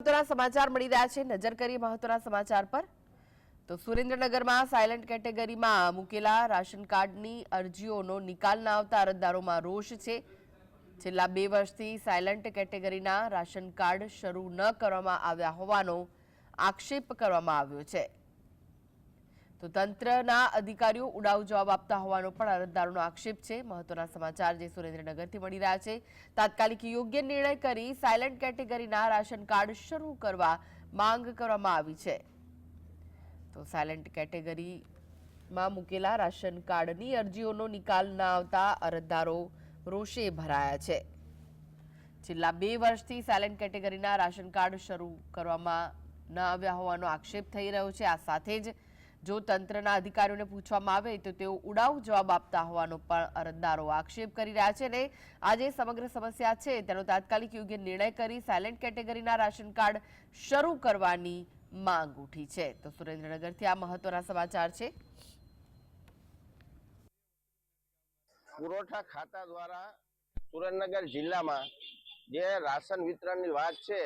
મહત્વના સમાચાર મળી રહ્યા છે. નજર કરીએ મહત્વના સમાચાર પર. તો સુરેન્દ્રનગરમાં સાયલન્ટ કેટેગરીમાં મૂકેલા રાશન કાર્ડની અરજીઓનો નિકાલ આવતા અરજદારોમાં રોષ છે. છેલ્લા બે વર્ષથી સાયલન્ટ કેટેગરીના રાશન કાર્ડ શરૂ ન કરવામાં આવ્યા હોવાનો આક્ષેપ કરવામાં આવ્યો છે. તો તંત્રના અધિકારીઓ ઉડાવ જવાબ આપતા હોવાનો પણ અરજદારોનો આક્ષેપ છે. મહત્વના સમાચાર જે સુરેન્દ્રનગરથી મળી રહ્યા છે. તાત્કાલિક યોગ્ય નિર્ણય કરી સાયલન્ટ કેટેગરીના રાશન કાર્ડ શરૂ કરવા માંગ કરવામાં આવી છે. તો સાયલન્ટ કેટેગરીમાં મૂકેલા રાશન કાર્ડની અરજીઓનો નિકાલ ન આવતા અરજદારો રોષે ભરાયા છે. છેલ્લા બે વર્ષથી સાયલેન્ટ કેટેગરીના રાશન કાર્ડ શરૂ કરવામાં ન આવ્યા હોવાનો આક્ષેપ થઈ રહ્યો છે. આ સાથે જ જો તંત્રના અધિકારીઓને પૂછવામાં આવે તો તેઓ ઉડાવ જવાબ આપતા હોવાનો પણ અરજદારો આક્ષેપ કરી રહ્યા છે અને આજે સમગ્ર સમસ્યા છે. તેનો તાત્કાલિક યોગ્ય નિર્ણય કરી સાયલેન્ટ કેટેગરીના રાશન કાર્ડ શરૂ કરવાની માંગ ઉઠી છે. તો સુરેન્દ્રનગરથી આ મહત્વના સમાચાર છે. પુરવઠા ખાતા દ્વારા સુરેન્દ્રનગર જિલ્લામાં જે રાશન વિતરણની વાત છે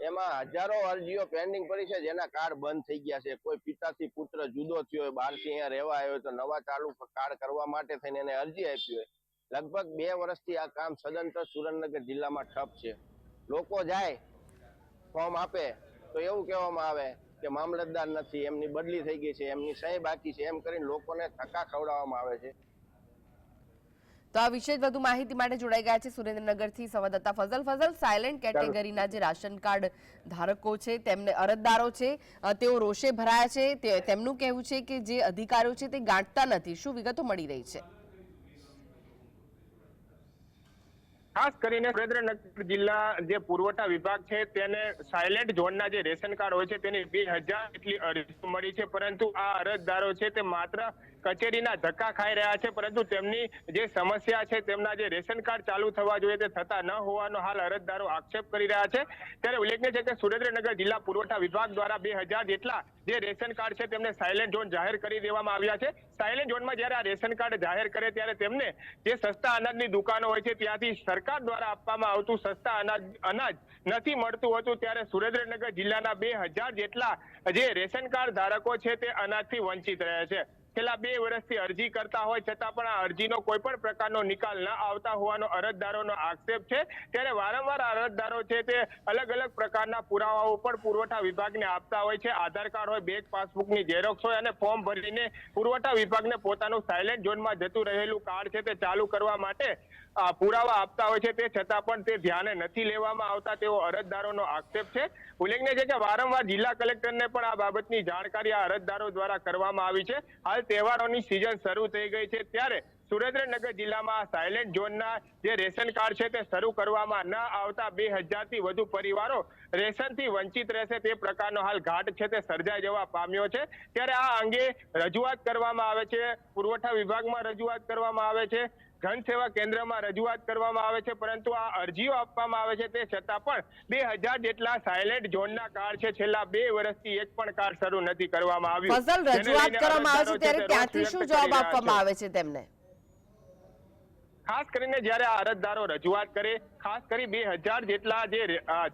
એમાં હજારો અરજીઓ પેન્ડિંગ પડી છે, જેના કાર્ડ બંધ થઈ ગયા છે. કોઈ પિતાથી પુત્ર જુદો થયો હોય, બહારથી અહીંયા રહેવા આવ્યો તો નવા ચાલુ કાર્ડ કરવા માટે થઈને એને અરજી આપી હોય. લગભગ બે વર્ષથી આ કામ સદંતર સુરેન્દ્રનગર જિલ્લામાં ઠપ છે. લોકો જાય ફોર્મ આપે, તો એવું કહેવામાં આવે કે મામલતદાર નથી, એમની બદલી થઈ ગઈ છે, એમની સહી બાકી છે. એમ કરીને લોકોને થકા ખવડાવવામાં આવે છે. તો આ વિશે વધુ માહિતી માટે જોડાઈ ગયા છે સુરેન્દ્રનગરથી સંવાદદાતા ફઝલ. ફઝલ સાયલેન્ટ કેટેગરીના જે રાશન કાર્ડ ધારકો છે તેમને અરજદારો છે તેઓ રોષે ભરાયા છે તેમનું કહેવું છે કે જે અધિકારીઓ છે તે ગાંઠતા નથી. શું વિગતો મળી રહી છે? ખાસ કરીને સુરેન્દ્રનગર જિલ્લા જે પુરવઠા વિભાગ છે તેને સાયલેન્ટ ઝોનના જે રેશન કાર્ડ હોય છે તેની બે હજાર જેટલી અરજી મળી છે. પરંતુ આ અરજદારો છે તે માત્ર કચેરીના ધક્કા ખાઈ રહ્યા છે, પરંતુ તેમની જે સમસ્યા છે, તેમના જે રેશન કાર્ડ ચાલુ થવા જોઈએ તે થતા ન હોવાનો હાલ અરજદારો આક્ષેપ કરી રહ્યા છે. ત્યારે ઉલ્લેખનીય છે કે સુરેન્દ્રનગર જિલ્લા પુરવઠા વિભાગ દ્વારા બે હજાર જેટલા જે રેશન કાર્ડ છે, તેમને સાયલેન્ટ ઝોન જાહેર કરી દેવામાં આવ્યા છે. સાયલેન્ટ ઝોનમાં જ્યારે આ રેશન કાર્ડ જાહેર કરે ત્યારે તેમને જે સસ્તા અનાજની દુકાનો હોય છે, ત્યાંથી સરકાર દ્વારા આપવામાં આવતું સસ્તા અનાજ અનાજ નથી મળતું હતું. ત્યારે સુરેન્દ્રનગર જિલ્લાના બે હજાર જેટલા જે રેશન કાર્ડ ધારકો છે, તે અનાજથી વંચિત રહે છે. છેલ્લા બે વર્ષથી અરજી કરતા હોય, છતાં પણ આ અરજીનો કોઈ પણ પ્રકારનો નિકાલ ન આવતા હોવાનો અરજદારોનો આક્ષેપ છે. ત્યારે વારંવાર અરજદારો છે તે અલગ અલગ પ્રકારના પુરાવાઓ પણ પુરવઠા વિભાગને આપતા હોય છે. આધાર કાર્ડ હોય, બેંક પાસબુકની ઝેરોક્ષ હોય અને ફોર્મ ભરીને પુરવઠા વિભાગને પોતાનું સાયલેન્ટ ઝોનમાં જતું રહેલું કાર્ડ છે તે ચાલુ કરવા માટે પુરાવા આપતા હોય છે. તે છતાં પણ તે ધ્યાને નથી લેવામાં આવતા તેવો અરજદારોનો આક્ષેપ છે. ઉલ્લેખનીય છે કે વારંવાર જિલ્લા કલેક્ટરને પણ આ બાબતની જાણકારી આ અરજદારો દ્વારા કરવામાં આવી છે. હાલ તહેવારોની સિઝન શરૂ થઈ ગઈ છે. ત્યારે સુરેન્દ્રનગર જિલ્લામાં સાયલેન્ટ ઝોનના જે રેશન કાર્ડ છે તે શરૂ કરવામાં ન આવતા બે હજારથી વધુ પરિવારો રેશનથી વંચિત રહેશે તે પ્રકારનો હાલ ઘાટ છે તે સર્જાઈ જવા પામ્યો છે. ત્યારે આ અંગે રજૂઆત કરવામાં આવે છે. પુરવઠા વિભાગમાં રજૂઆત કરવામાં આવે છે. ઘન સેવા કેન્દ્રમાં રજૂઆત કરવામાં આવે છે. પરંતુ આ અરજીઓ આપવામાં આવે છે તે છતાં પણ બે હજાર જેટલા સાયલેન્ટ ઝોનના કાર્ડ છે છેલ્લા બે વર્ષથી એક પણ કાર્ડ શરૂ નથી કરવામાં આવ્યું. ફસલ રજૂઆત કરવામાં આવે છે ત્યારે તે ત્યાંથી શું જવાબ આપવામાં આવે છે તેમને? ખાસ કરીને જ્યારે આ અરજદારો રજૂઆત કરે, ખાસ કરી બે હજાર જેટલા જે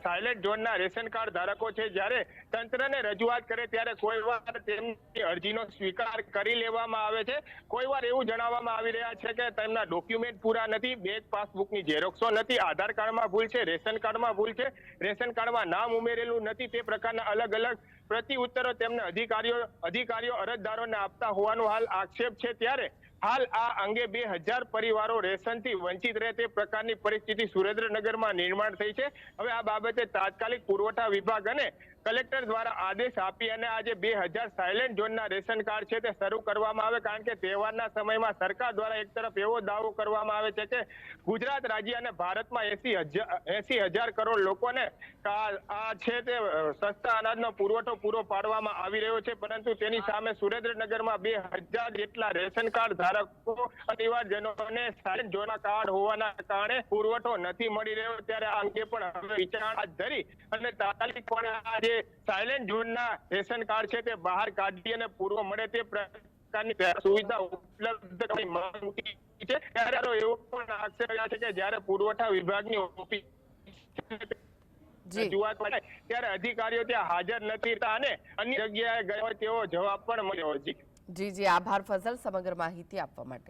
સાયલેન્ટ ઝોનના રેશન કાર્ડ ધારકો છે, જ્યારે તંત્રને રજૂઆત કરે ત્યારે કોઈ વાર તેમની અરજીનો સ્વીકાર કરી લેવામાં આવે છે. કોઈ વાર એવું જણાવવામાં આવી રહ્યા છે કે તેમના ડોક્યુમેન્ટ પૂરા નથી બેંક પાસબુકની ઝેરોક્સો નથી, આધાર કાર્ડમાં ભૂલ છે, રેશન કાર્ડમાં ભૂલ છે, રેશન કાર્ડમાં નામ ઉમેરેલું નથી, તે પ્રકારના અલગ અલગ પ્રતિ ઉત્તરો તેમને અધિકારીઓ અધિકારીઓ અરજદારોને આપતા હોવાનો હાલ આક્ષેપ છે. ત્યારે હાલ આ અંગે બે હજાર પરિવારો રેશનથી વંચિત રહે તે પ્રકારની પરિસ્થિતિ સુરેન્દ્રનગરમાં નિર્માણ થઈ છે. હવે આ બાબતે તાત્કાલિક પુરવઠા વિભાગ અને કલેક્ટર દ્વારા આદેશ આપી અને આજે બે સાયલેન્ટ ઝોનના રેશન કાર્ડ છે તે શરૂ કરવામાં આવે કારણ કે તહેવારના સમયમાં સરકાર દ્વારા એક તરફ એવો દાવો કરવામાં આવે છે કે ગુજરાત રાજ્ય અને ભારતમાં એસી હજાર એસી હજાર કરોડ લોકોને આ છે તે સસ્તા અનાજનો પુરવઠો પૂરો પાડવામાં આવી રહ્યો છે. પરંતુ તેની સામે સુરેન્દ્રનગરમાં બે હજાર જેટલા રેશન કાર્ડ ધારકો પરિવારજનોને સાયલેન્ટ ઝોનના કાર્ડ હોવાના કારણે પુરવઠો નથી મળી રહ્યો. ત્યારે આ અંગે પણ હવે વિચારણા ધરી અને તાત્કાલિકપણે આ જે સાયલેન્ટ ઝોનના રેશન કાર્ડ છે તે બહાર કાઢી અને પૂર્વ મળે તે પ્રકારની સુવિધા ઉપલબ્ધ કરવાની માંગ મૂકી છે. ત્યારે એવો પણ આક્ષેપ છે કે જ્યારે પુરવઠા વિભાગની ઓફિસ રજૂઆત માટે ત્યારે અધિકારીઓ ત્યાં હાજર નથી અને અન્ય જગ્યાએ ગયો તેવો જવાબ પણ મળ્યો જી જી જી. આભાર ફઝલ સમગ્ર માહિતી આપવા માટે.